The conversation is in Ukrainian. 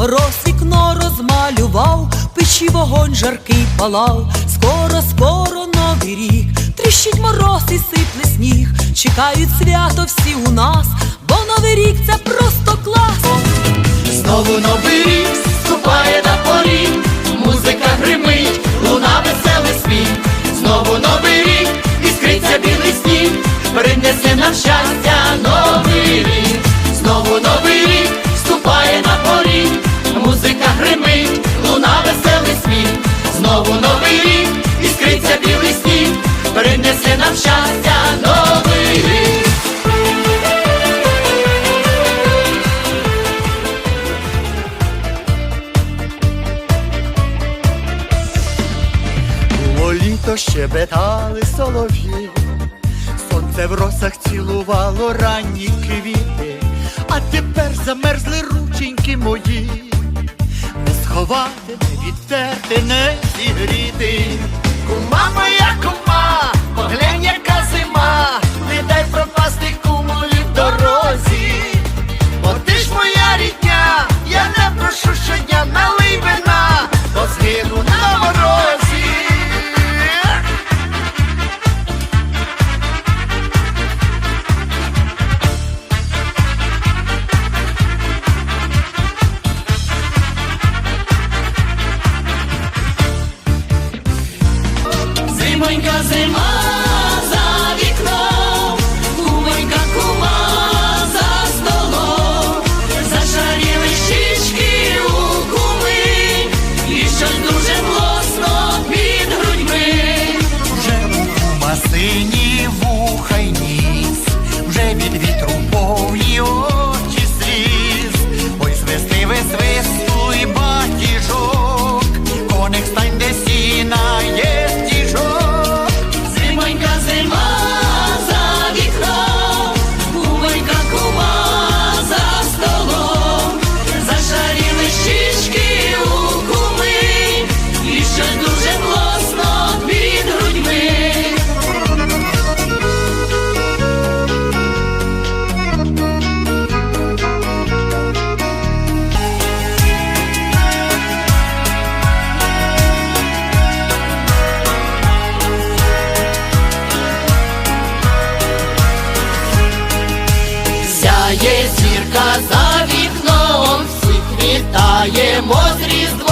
Мороз вікно розмалював, печі вогонь жаркий палав. Скоро, скоро новий рік, тріщить мороз і сипле сніг. Чекають свято всі у нас, бо новий рік це просто клас. Знову новий рік вступає на поріг, Літо щебетали солов'ї, сонце в росах цілувало ранні квіти, а тепер замерзли рученьки мої, не сховати, не відтерти, не зігріти. Зима за вікном, кумонька, кума за столом, зашаріли щічки у куми, і щось дуже млосно під грудьми. Вже у масині вуха й ніс, вже від вітру повні очі сліз, ой свисти висвистуй батіжок, коник стань де зірка за вікном, всіх вітаємо з Різдвом,